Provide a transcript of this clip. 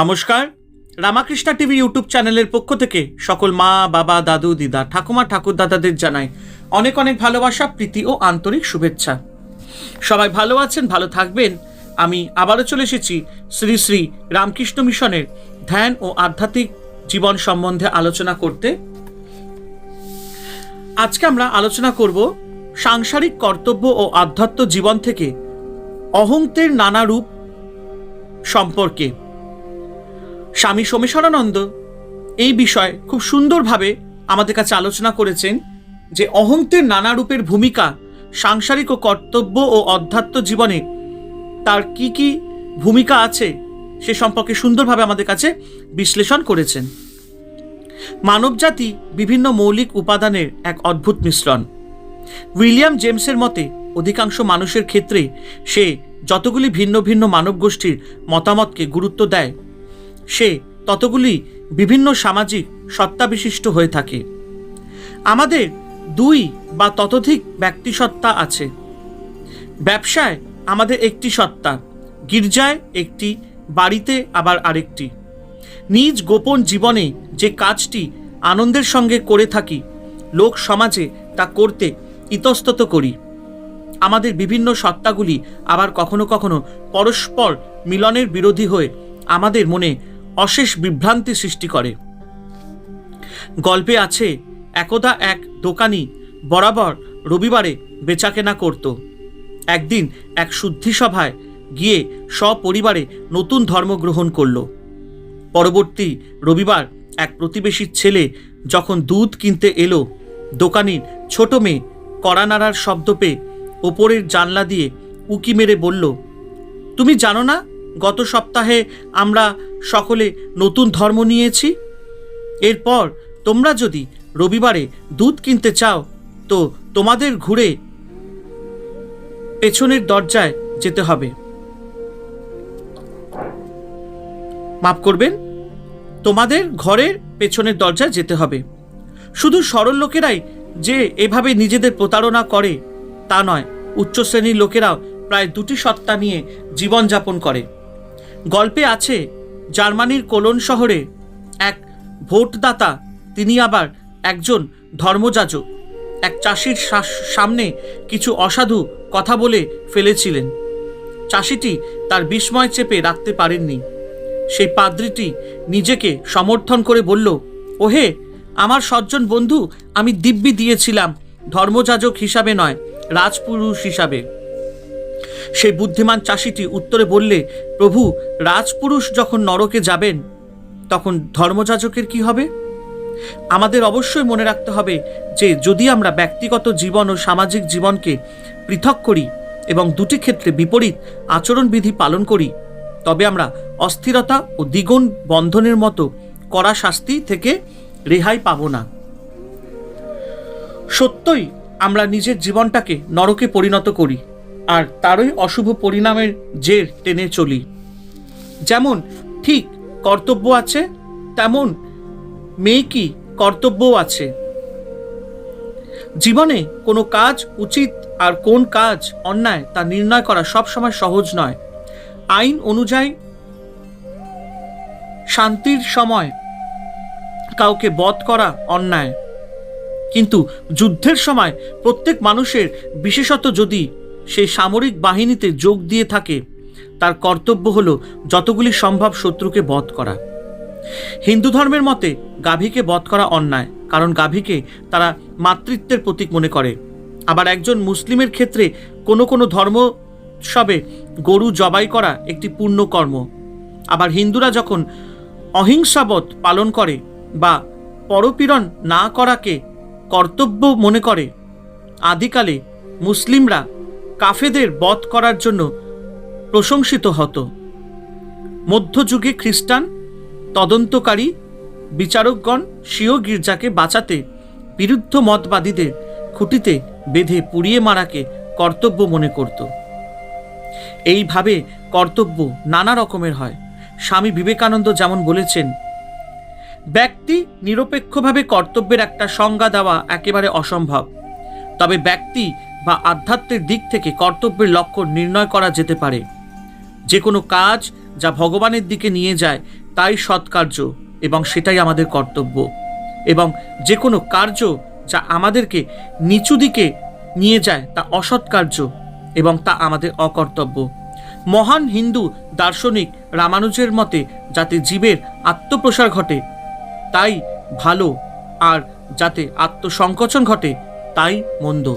নমস্কার। Ramakrishna TV YouTube চ্যানেলের পক্ষ থেকে সকল মা, বাবা, দাদু, দিদা, ঠাকুমা ঠাকুর দাদাদের জানাই অনেক অনেক ভালোবাসা, প্রীতি ও আন্তরিক শুভেচ্ছা। সবাই ভালো আছেন, ভালো থাকবেন। আমি আবারও চলে এসেছি শ্রী শ্রী রামকৃষ্ণ মিশনের ধ্যান ও আধ্যাত্মিক জীবন সম্বন্ধে আলোচনা করতে। আজকে আমরা আলোচনা করব সাংসারিক কর্তব্য ও আধ্যাত্ম জীবন থেকে অহংতের নানা রূপ সম্পর্কে। স্বামী সোমেশ্বরানন্দ এই বিষয়ে খুব সুন্দরভাবে আমাদের কাছে আলোচনা করেছেন যে অহংতের নানা রূপের ভূমিকা সাংসারিক ও কর্তব্য ও অধ্যাত্ম জীবনে তার কি কি ভূমিকা আছে সে সম্পর্কে সুন্দরভাবে আমাদের কাছে বিশ্লেষণ করেছেন। মানবজাতি বিভিন্ন মৌলিক উপাদানের এক অদ্ভুত মিশ্রণ। উইলিয়াম জেমসের মতে অধিকাংশ মানুষের ক্ষেত্রে সে যতগুলি ভিন্ন ভিন্ন মানব গোষ্ঠীর মতামতকে গুরুত্ব দেয় সে ততগুলি বিভিন্ন সামাজিক সত্তাবিশিষ্ট হয়ে থাকে। আমাদের দুই বা ততোধিক ব্যক্তিসত্তা আছে। ব্যবসায় আমাদের একটি সত্তা, গির্জায় একটি, বাড়িতে আবার আরেকটি। নিজ গোপন জীবনে যে কাজটি আনন্দের সঙ্গে করে থাকি, লোক সমাজে তা করতে ইতস্তত করি। আমাদের বিভিন্ন সত্তাগুলি আবার কখনো কখনো পরস্পর মিলনের বিরোধী হয়ে আমাদের মনে অশেষ বিভ্রান্তি সৃষ্টি করে। গল্পে আছে, একদা এক দোকানি বরাবর রবিবারে বেচাকেনা করত। একদিন এক শুদ্ধি সভায় গিয়ে সপরিবারে নতুন ধর্ম গ্রহণ করল। পরবর্তী রবিবার এক প্রতিবেশীর ছেলে যখন দুধ কিনতে এলো, দোকানির ছোট মেয়ে কড়া নাড়ার শব্দ পেয়ে ওপরের জানলা দিয়ে উকি মেরে বলল, তুমি জানো না গত সপ্তাহে আমরা সকলে নতুন ধর্ম নিয়েছি। এরপর তোমরা যদি রবিবারে দুধ কিনতে চাও, তো তোমাদের ঘুরে পেছনের দরজায় যেতে হবে। মাফ করবেন, তোমাদের ঘরের পেছনের দরজায় যেতে হবে। শুধু সরল লোকেরাই যে এভাবে নিজেদের প্রতারণা করে, তা নয় উচ্চ শ্রেণির লোকেরাও প্রায় দুটি সত্তা নিয়ে জীবনযাপন করে। গল্পে আছে, জার্মানির কোলন শহরে এক ভোটদাতা, তিনি আবার একজন ধর্মযাজক, এক চাষির সামনে কিছু অসাধু কথা বলে ফেলেছিলেন। চাষিটি তার বিস্ময় চেপে রাখতে পারেননি। সেই পাদ্রিটি নিজেকে সমর্থন করে বলল, ওহে, আমার সজ্জন বন্ধু, আমি দিব্যি দিয়েছিলাম, ধর্মযাজক হিসাবে নয়, রাজপুরুষ হিসাবে। সেই বুদ্ধিমান চাষিটি উত্তরে বললে, প্রভু, রাজপুরুষ যখন নরকে যাবেন, তখন ধর্মযাজকের কি হবে? আমাদের অবশ্যই মনে রাখতে হবে যে, যদি আমরা ব্যক্তিগত জীবন ও সামাজিক জীবনকে পৃথক করি এবং দুটি ক্ষেত্রে বিপরীত আচরণবিধি পালন করি, তবে আমরা অস্থিরতা ও দ্বিগুণ বন্ধনের মতো কড়া শাস্তি থেকে রেহাই পাব না। সত্যই আমরা নিজের জীবনটাকে নরকে পরিণত করি। আর তারই অশুভ পরিণামের জের টেনে চলি। যেমন ঠিক কর্তব্য আছে, তেমন মেয়ে কি কর্তব্যও আছে। জীবনে কোনো কাজ উচিত আর কোন কাজ অন্যায় তা নির্ণয় করা সবসময় সহজ নয়। আইন অনুযায়ী শান্তির সময় কাউকে বধ করা অন্যায়। কিন্তু যুদ্ধের সময় প্রত্যেক মানুষের, বিশেষত যদি সেই সামরিক বাহিনীতে যোগ দিয়ে থাকে। তার কর্তব্য হল যতগুলি সম্ভব শত্রুকে বধ করা। হিন্দু ধর্মের মতে গাভীকে বধ করা অন্যায়, কারণ গাভীকে তারা মাতৃত্বের প্রতীক মনে করে। আবার একজন মুসলিমের ক্ষেত্রে কোনো কোনো ধর্ম সবে গরু জবাই করা একটি পূর্ণ কর্ম। আবার হিন্দুরা যখন অহিংসাবধ পালন করে বা পরপীড়ন না করাকে কর্তব্য মনে করে, আদিকালে মুসলিমরা কাফেদের বধ করার জন্য প্রশংসিত হতো। মধ্যযুগে খ্রিস্টান, তদন্তকারী, বিচারকগণ স্বীয় গির্জাকে বাঁচাতে বিরুদ্ধ মতবাদীদের খুঁটিতে বেঁধে পুড়িয়ে মারাকে কর্তব্য মনে করত। এইভাবে কর্তব্য নানা রকমের হয়। স্বামী বিবেকানন্দ যেমন বলেছেন, ব্যক্তি নিরপেক্ষভাবে কর্তব্যের একটা সংজ্ঞা দেওয়া একেবারে অসম্ভব। তবে ব্যক্তি বা আধ্যাত্মিক দিক থেকে কর্তব্যের লক্ষ্য নির্ণয় করা যেতে পারে। যে কোনো কাজ যা ভগবানের দিকে নিয়ে যায়, তাই সৎকার্য এবং সেটাই আমাদের কর্তব্য। এবং যে কোনো কার্য যা আমাদেরকে নিচু দিকে নিয়ে যায়, তা অসৎ কার্য এবং তা আমাদের অকর্তব্য। মহান হিন্দু দার্শনিক রামানুজের মতে, যাতে জীবের আত্মপ্রসার ঘটে, তাই ভালো, আর যাতে আত্মসংকোচন ঘটে, তাই মন্দ।